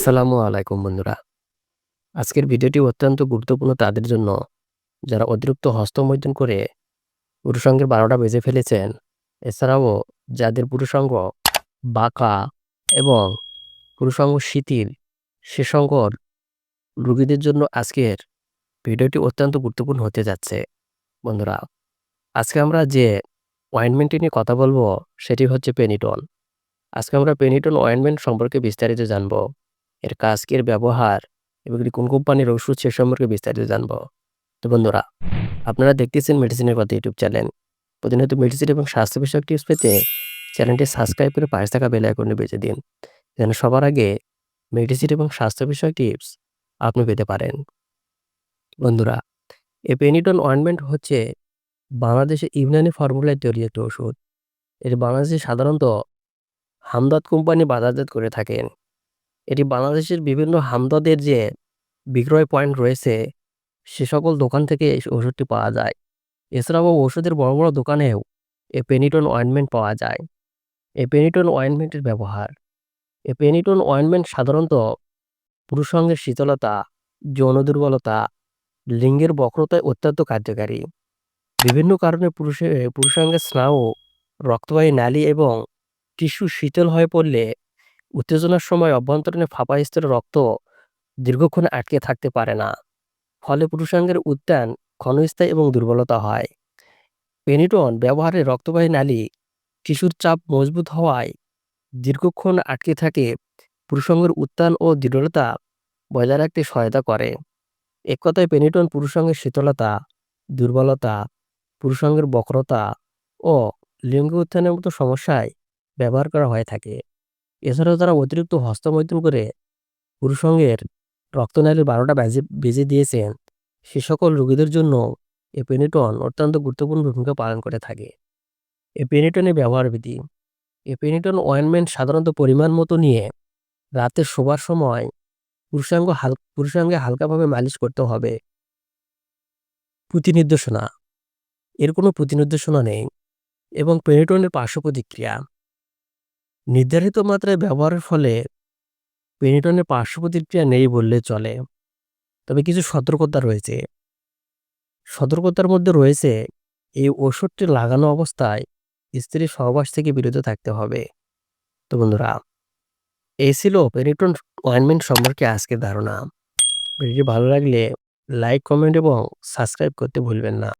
আসসালামু আলাইকুম, বন্ধুরা। আজকের ভিডিওটি অত্যন্ত গুরুত্বপূর্ণ তাদের জন্য। যারা অতিরিক্ত হস্তমৈথুন করে পুরুষাঙ্গের বারোটা বেজে ফেলেছেন, এছাড়াও যাদের পুরুষাঙ্গ বাঁকা এবং পুরুষাঙ্গ শিথিল, সে রুগীদের জন্য আজকের ভিডিওটি অত্যন্ত গুরুত্বপূর্ণ হতে যাচ্ছে। বন্ধুরা, আজকে আমরা যে অয়েনমেন্টটি নিয়ে কথা বলব, সেটি হচ্ছে পেনিটন আজকে আমরা পেনিটন অয়েনমেন্ট সম্পর্কে বিস্তারিত জানব। এর কাজ এর ব্যবহার এবং এটি কোন কোম্পানির ওষুধ, সে সম্পর্কে বিস্তারিত জানব। তো বন্ধুরা, আপনারা দেখতেছেন মেডিসিনের কথা ইউটিউব চ্যানেল প্রতিনিয়ত মেডিসিন এবং স্বাস্থ্য বিষয়ক টিপস পেতে চ্যানেলটি সাবস্ক্রাইব করে পাশে থাকা বেল আইকনে বেঁচে দিন, যেন সবার আগে মেডিসিন এবং স্বাস্থ্য বিষয়ক টিপস আপনি পেতে পারেন। বন্ধুরা এ পেনিটন অয়েনমেন্ট হচ্ছে বাংলাদেশে ইউনানি ফর্মুলায় তৈরি একটি ওষুধ। এটি বাংলাদেশে সাধারণত হামদাদ কোম্পানি বাজারজাত করে থাকেন। এটি বাংলাদেশের বিভিন্ন হামদদের যে বিক্রয় পয়েন্ট রয়েছে, সে সকল দোকান থেকে এই ওষুধটি পাওয়া যায়। এছাড়াও ওষুধের বড় বড় দোকানেও এই পেনিটন অয়েনমেন্ট পাওয়া যায়। এই পেনিটন অয়েনমেন্টের ব্যবহার। এই পেনিটন অয়েনমেন্ট সাধারণত পুরুষাঙ্গের শীতলতা, যৌন দুর্বলতা, লিঙ্গের বক্রতায় অত্যন্ত কার্যকারী। বিভিন্ন কারণে পুরুষের পুরুষাঙ্গের স্নায়ু, রক্তবাহী নালী এবং টিস্যু শীতল হয়ে পড়লে উত্তেজনার সময় অভ্যন্তরীণ ফাঁপা স্তরে রক্ত দীর্ঘক্ষণ আটকে থাকতে পারে না। ফলে পুরুষাঙ্গের উত্তান ক্ষণস্থায়ী এবং দুর্বলতা হয়। পেনিটন ব্যবহারে রক্তবাহী নালী টিস্যুর চাপ মজবুত হওয়ায় দীর্ঘক্ষণ আটকে থাকে। পুরুষাঙ্গের উত্তান ও দৃঢ়তা বজায় রাখতে সহায়তা করে। এক কথায় পেনিটন পুরুষাঙ্গের শীতলতা, দুর্বলতা, পুরুষাঙ্গের বক্রতা ও লিঙ্গ উত্থানের মতো সমস্যায় ব্যবহার করা হয়ে থাকে। এছাড়াও তারা অতিরিক্ত হস্তমৈথুন করে পুরুষাঙ্গের রক্তনালীর বারোটা বেজে বেজে দিয়েছেন সে সকল রোগীদের জন্য এ পেনিটন অত্যন্ত গুরুত্বপূর্ণ ভূমিকা পালন করে থাকে। এ পেনিটনের ব্যবহার বিধি। এ পেনিটন অয়েনমেন্ট সাধারণত পরিমাণ মতো নিয়ে রাতে শোবার সময় পুরুষাঙ্গ হাল, পুরুষাঙ্গে হালকাভাবে মালিশ করতে হবে। প্রতিনির্দেশনা। এর কোনো প্রতিনির্দেশনা নেই এবং পেনিটনের পার্শ্ব প্রতিক্রিয়া। নির্ধারিত মাত্রায় ব্যবহারের ফলে পেনিটনের পার্শ্ব প্রতিক্রিয়া নেই বললে চলে। তবে কিছু সতর্কতা রয়েছে। সতর্কতার মধ্যে রয়েছে, এই ওষুধটি লাগানো অবস্থায় স্ত্রীর সহবাস থেকে বিরত থাকতে হবে। তো বন্ধুরা এই ছিল পেনিটন অয়েনমেন্ট সম্পর্কে আজকের ধারণা। ভিডিওটি ভালো লাগলে লাইক, কমেন্ট এবং সাবস্ক্রাইব করতে ভুলবেন না।